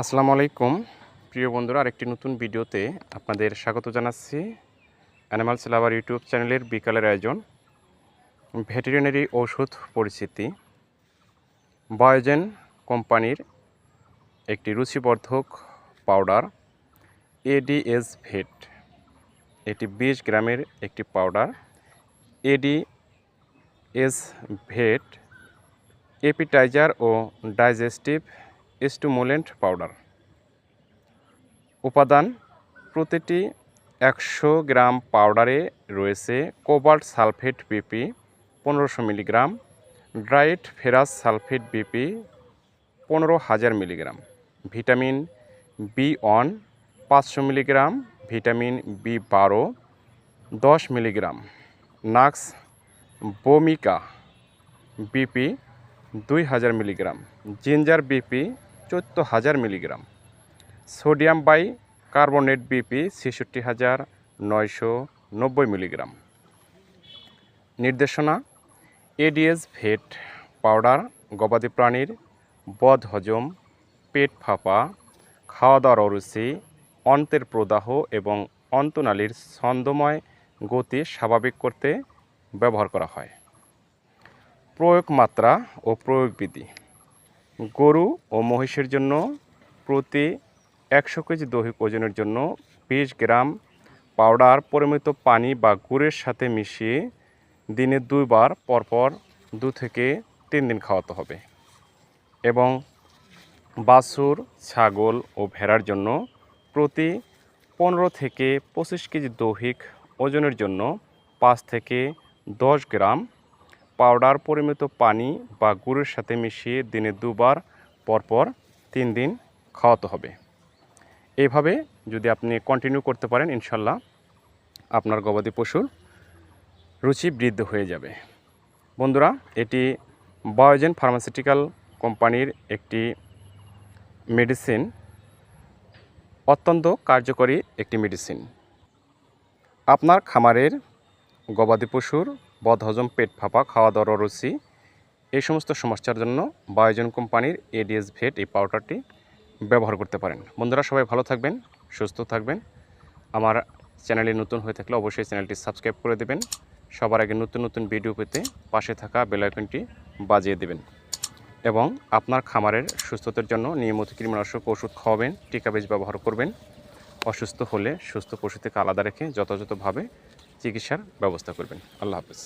আসসালামু আলাইকুম। প্রিয় বন্ধুরা, আরেকটি নতুন ভিডিওতে আপনাদের স্বাগত জানাচ্ছি। অ্যানিমালস লাভার ইউটিউব চ্যানেলের বিকালের আয়োজন, ভেটেরিনারি ঔষধ পরিচিতি। বায়োজেন কোম্পানির একটি রুচিবর্ধক পাউডার এডিএস ভেট এটি বিশ গ্রামের একটি পাউডার এডি এস ভেট এপিটাইজার ও ডাইজেস্টিভ স্টুমুলেন্ট পাউডার উপাদান, প্রতিটি একশো গ্রাম পাউডারে রয়েছে কোবাল্ট সালফেট বিপি পনেরোশো milligram dried ferrous sulphate BP পনেরো হাজার মিলিগ্রাম। ভিটামিন বি ওয়ান পাঁচশো মিলিগ্রাম, ভিটামিন বি বারো দশ মিলিগ্রাম। নাক্স বোমিকা বিপি দুই হাজার মিলিগ্রাম। জিঞ্জার বিপি চোদ্দ হাজার milligram. Sodium bicarbonate BP ছেষট্টি হাজার নয়শো নব্বই মিলিগ্রাম। নির্দেশনা, এডিএস ভেট পাউডার, গবাদি প্রাণীর বদ হজম, পেট ফাঁপা খাওয়া দাওয়ার অরুচি, অন্তের প্রদাহ এবং অন্তনালীর ছন্দময় গতি স্বাভাবিক করতে ব্যবহার করা হয়। প্রয়োগ মাত্রা ও প্রয়োগ বিধি। গরু ও মহিষের জন্য প্রতি একশো কেজি দৈহিক ওজনের জন্য বিশ গ্রাম পাউডার, পরিমিত পানি বা গুড়ের সাথে মিশিয়ে দিনে দুইবার, পরপর দু থেকে তিন দিন খাওয়াতে হবে। এবং বাছুর, ছাগল ও ভেড়ার জন্য প্রতি পনেরো থেকে পঁচিশ কেজি দৈহিক ওজনের জন্য পাঁচ থেকে দশ গ্রাম পাউডার, পরিমিত পানি বা গুড়ের সাথে মিশিয়ে দিনে দুবার, পরপর তিন দিন খাওয়াতে হবে। এইভাবে যদি আপনি কন্টিনিউ করতে পারেন, ইনশাল্লাহ আপনার গবাদি পশুর রুচি বৃদ্ধি হয়ে যাবে। বন্ধুরা, এটি বায়োজেন ফার্মাসিউটিক্যাল কোম্পানির একটি মেডিসিন অত্যন্ত কার্যকরী একটি মেডিসিন আপনার খামারের গবাদি পশুর বদহজম পেট ফাঁপা, খাওয়া দাওয়ার রুচি, এই সমস্ত সমস্যার জন্য বায়োজন কোম্পানির এডিএস ভেট এই পাউডারটি ব্যবহার করতে পারেন। বন্ধুরা, সবাই ভালো থাকবেন, সুস্থ থাকবেন। আমার চ্যানেলে নতুন হয়ে থাকলে অবশ্যই চ্যানেলটি সাবস্ক্রাইব করে দেবেন। সবার আগে নতুন নতুন ভিডিও পেতে পাশে থাকা বেলাইকনটি বাজিয়ে দেবেন। এবং আপনার খামারের সুস্থতার জন্য নিয়মিত কীটনাশক ওষুধ খাওয়াবেন, টিকা বেজ ব্যবহার করবেন। অসুস্থ হলে সুস্থ পশু থেকে আলাদা রেখে যথাযথভাবে চিকিৎসার ব্যবস্থা করবেন। আল্লাহ হাফেজ।